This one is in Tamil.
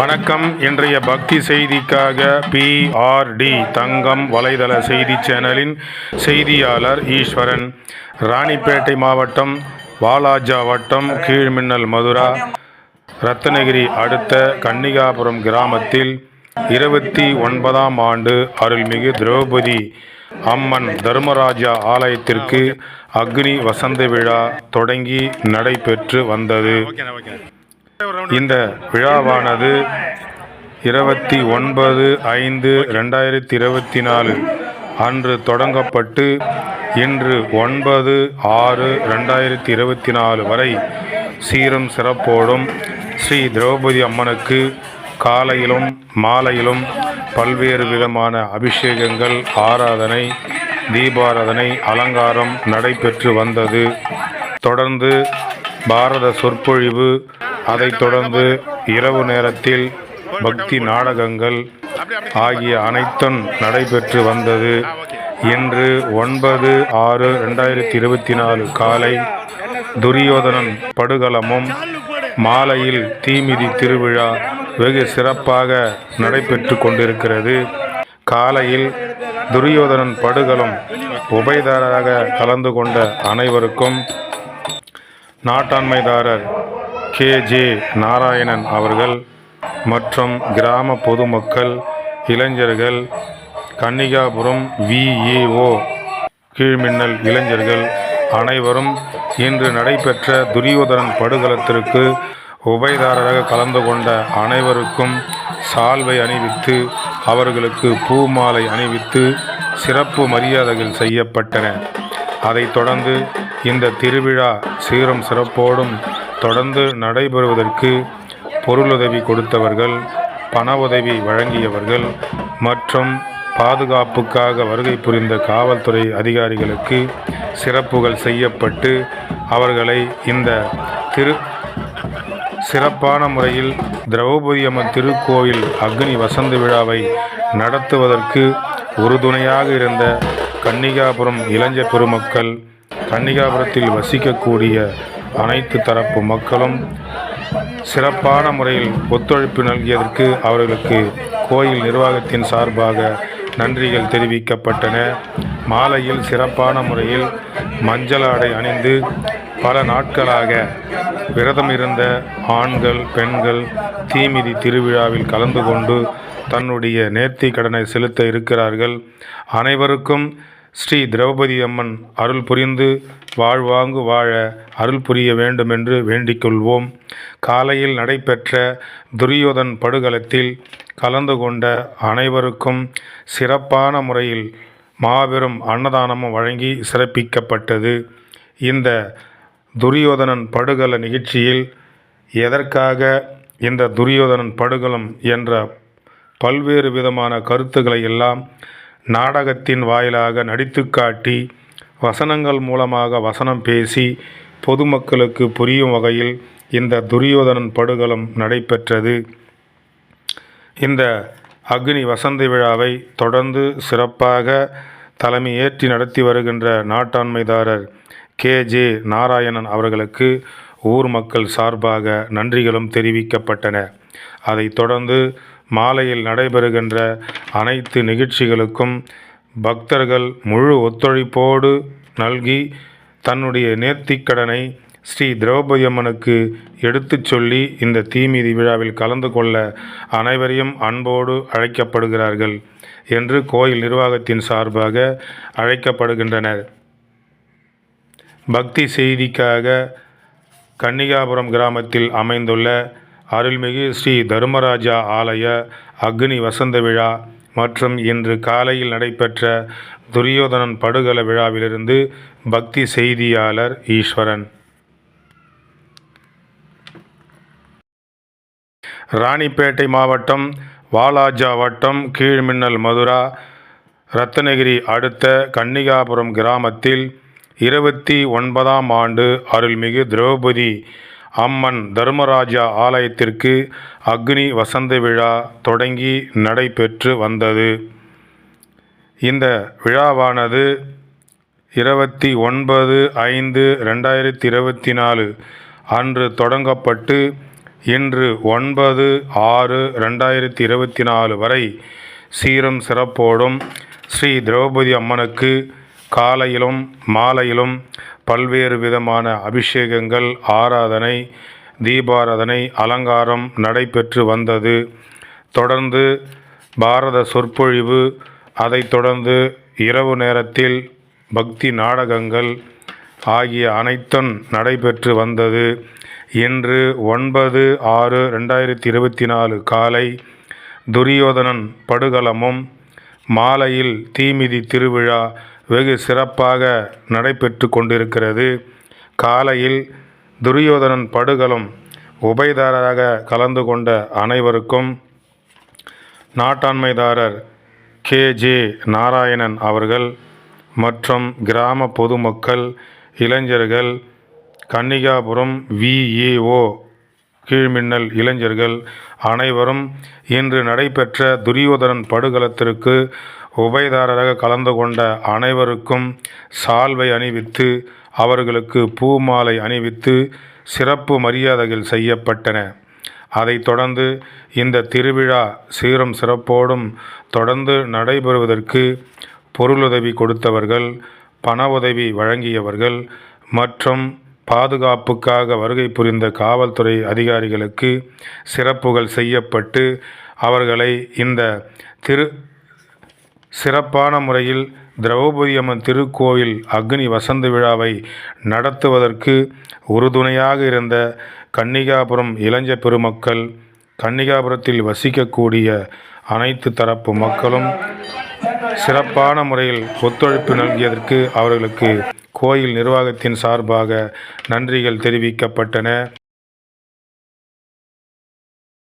வணக்கம். இன்றைய பக்தி செய்திக்காக பிஆர்டி தங்கம் வலைதள செய்தி சேனலின் செய்தியாளர் ஈஸ்வரன். ராணிப்பேட்டை மாவட்டம் வாலாஜா வட்டம் கீழ்மின்னல் மதுரா ரத்னகிரி அடுத்த கன்னிகாபுரம் கிராமத்தில் இருபத்தி ஒன்பதாம் ஆண்டு அருள்மிகு திரௌபதி அம்மன் தர்மராஜா ஆலயத்திற்கு அக்னி வசந்த விழா தொடங்கி நடைபெற்று வந்தது. இந்த விழாவானது இருபத்தி ஒன்பது ஐந்து ரெண்டாயிரத்தி இருபத்தி நாலு அன்று தொடங்கப்பட்டு இன்று ஒன்பது ஆறு ரெண்டாயிரத்தி இருபத்தி நாலு வரை சீரும் சிறப்போடும் ஸ்ரீ திரௌபதி அம்மனுக்கு காலையிலும் மாலையிலும் பல்வேறு விதமான அபிஷேகங்கள் ஆராதனை தீபாராதனை அலங்காரம் நடைபெற்று வந்தது. தொடர்ந்து பாரத சொற்பொழிவு அதைத் தொடர்ந்து இரவு நேரத்தில் பக்தி நாடகங்கள் ஆகிய அனைத்தும் நடைபெற்று வந்தது. இன்று ஒன்பது ஆறு ரெண்டாயிரத்தி இருபத்தி நாலு காலை துரியோதனன் படுகளமும் மாலையில் தீமிதி திருவிழா வெகு சிறப்பாக நடைபெற்று கொண்டிருக்கிறது. காலையில் துரியோதனன் படுகளும் உபயதாரராக கலந்து கொண்ட அனைவருக்கும் நாட்டாண்மைதாரர் கே. ஜே. நாராயணன் அவர்கள் மற்றும் கிராம பொதுமக்கள் இளைஞர்கள் கன்னிகாபுரம் விஏஓ கீழ்மின்னல் இளைஞர்கள் அனைவரும் இன்று நடைபெற்ற துரியோதனன் படுகளத்திற்கு உபயதாரராக கலந்து கொண்ட அனைவருக்கும் சால்வை அணிவித்து அவர்களுக்கு பூமாலை அணிவித்து சிறப்பு மரியாதைகள் செய்யப்பட்டன. அதைத் தொடர்ந்து இந்த திருவிழா சீரும் சிறப்போடும் தொடர்ந்து நடைபெறுவதற்கு பொருளுதவி கொடுத்தவர்கள் பண உதவி வழங்கியவர்கள் மற்றும் பாதுகாப்புக்காக வருகை புரிந்த காவல்துறை அதிகாரிகளுக்கு சிறப்புகள் செய்யப்பட்டு அவர்களை இந்த திரு சிறப்பான முறையில் திரௌபதி அம்மன் திருக்கோயில் அக்னி வசந்த விழாவை நடத்துவதற்கு உறுதுணையாக இருந்த கன்னிகாபுரம் இளைஞர் பெருமக்கள் கன்னிகாபுரத்தில் வசிக்கக்கூடிய அனைத்து தரப்பு மக்களும் சிறப்பான முறையில் ஒத்துழைப்பு நல்கியதற்கு அவர்களுக்கு கோயில் நிர்வாகத்தின் சார்பாக நன்றிகள் தெரிவிக்கப்பட்டன. மாலையில் சிறப்பான முறையில் மஞ்சள் ஆடை அணிந்து பல நாட்களாக விரதம் இருந்த ஆண்கள் பெண்கள் தீமிதி திருவிழாவில் கலந்து கொண்டு தன்னுடைய நேர்த்தி கடனை செலுத்த இருக்கிறார்கள். அனைவருக்கும் ஸ்ரீ திரௌபதி அம்மன் அருள் புரிந்து வாழ்வாங்கு வாழ அருள் புரிய வேண்டும் என்று வேண்டிக் கொள்வோம். காலையில் நடைபெற்ற துரியோதன் படுகளத்தில் கலந்து கொண்ட அனைவருக்கும் சிறப்பான முறையில் மாபெரும் அன்னதானமும் வழங்கி சிறப்பிக்கப்பட்டது. இந்த துரியோதனன் படுகல நிகழ்ச்சியில் எதற்காக இந்த துரியோதனன் படுகலம் என்ற பல்வேறு விதமான கருத்துக்களை எல்லாம் நாடகத்தின் வாயிலாக நடித்து காட்டி வசனங்கள் மூலமாக வசனம் பேசி பொதுமக்களுக்கு புரியும் வகையில் இந்த துரியோதனன் படுகலம் நடைபெற்றது. இந்த அக்னி வசந்த விழாவை தொடர்ந்து சிறப்பாக தலைமை ஏற்றி நடத்தி வருகின்ற நாட்டாண்மைதாரர் கே. ஜே. நாராயணன் அவர்களுக்கு ஊர் மக்கள் சார்பாக நன்றிகளும் தெரிவிக்கப்பட்டன. அதைத் தொடர்ந்து மாலையில் நடைபெறுகின்ற அனைத்து நிகழ்ச்சிகளுக்கும் பக்தர்கள் முழு ஒத்துழைப்போடு நல்கி தன்னுடைய நேர்த்திக்கடனை ஸ்ரீ திரௌபதி அம்மனுக்கு எடுத்துச் சொல்லி இந்த தீமிதி விழாவில் கலந்து கொள்ள அனைவரையும் அன்போடு அழைக்கப்படுகிறார்கள் என்று கோயில் நிர்வாகத்தின் சார்பாக அழைக்கப்படுகின்றனர். பக்தி செய்திக்காக கன்னிகாபுரம் கிராமத்தில் அமைந்துள்ள அருள்மிகு ஸ்ரீ தர்மராஜா ஆலய அக்னி வசந்த விழா மற்றும் இன்று காலையில் நடைபெற்ற துரியோதனன் படுகள விழாவிலிருந்து பக்தி செய்தியாளர் ஈஸ்வரன். ராணிப்பேட்டை மாவட்டம் வாலாஜா வட்டம் கீழ்மின்னல் மதுரா ரத்னகிரி அடுத்த கன்னிகாபுரம் கிராமத்தில் இருபத்தி ஒன்பதாம் ஆண்டு அருள்மிகு திரௌபதி அம்மன் தர்மராஜா ஆலயத்திற்கு அக்னி வசந்த விழா தொடங்கி நடைபெற்று வந்தது. இந்த விழாவானது இருபத்தி ஒன்பது ஐந்து ரெண்டாயிரத்தி இருபத்தி நாலு அன்று தொடங்கப்பட்டு இன்று ஒன்பது ஆறு ரெண்டாயிரத்தி இருபத்தி நாலு வரை சீரும் சிறப்போடும் ஸ்ரீ திரௌபதி அம்மனுக்கு காலையிலும் மாலையிலும் பல்வேறு விதமான அபிஷேகங்கள் ஆராதனை தீபாராதனை அலங்காரம் நடைபெற்று வந்தது. தொடர்ந்து பாரத சொற்பொழிவு அதைத் தொடர்ந்து இரவு நேரத்தில் பக்தி நாடகங்கள் ஆகிய அனைத்தும் நடைபெற்று வந்தது. இன்று ஒன்பது ஆறு ரெண்டாயிரத்தி இருபத்தி நாலு காலை துரியோதனன் படுகளமும் மாலையில் தீமிதி திருவிழா வெகு சிறப்பாக நடைபெற்று கொண்டிருக்கிறது. காலையில் துரியோதனன் படுகளும் உபயதாரராக கலந்து கொண்ட அனைவருக்கும் நாட்டாண்மைதாரர் கே. ஜே. நாராயணன் அவர்கள் மற்றும் கிராம பொதுமக்கள் இளைஞர்கள் கன்னிகாபுரம் விஏஓ கீழ்மின்னல் இளைஞர்கள் அனைவரும் இன்று நடைபெற்ற துரியோதனன் படுகளத்திற்கு உபயதாரராக கலந்து கொண்ட அனைவருக்கும் சால்வை அணிவித்து அவர்களுக்கு பூமாலை அணிவித்து சிறப்பு மரியாதைகள் செய்யப்பட்டன. அதைத் தொடர்ந்து இந்த திருவிழா சீரும் சிறப்போடும் தொடர்ந்து நடைபெறுவதற்கு பொருளுதவி கொடுத்தவர்கள் பண உதவி வழங்கியவர்கள் மற்றும் பாதுகாப்புக்காக வருகை புரிந்த காவல்துறை அதிகாரிகளுக்கு சிறப்புகள் செய்யப்பட்டு அவர்களை இந்த திரு சிறப்பான முறையில் திரௌபதி அம்மன் திருக்கோயில் அக்னி வசந்த விழாவை நடத்துவதற்கு உறுதுணையாக இருந்த கன்னிகாபுரம் இளைஞ பெருமக்கள் கன்னிகாபுரத்தில் வசிக்கக்கூடிய அனைத்து தரப்பு மக்களும் சிறப்பான முறையில் ஒத்துழைப்பு நல்கியதற்கு அவர்களுக்கு கோயில் நிர்வாகத்தின் சார்பாக நன்றிகள் தெரிவிக்கப்பட்டன.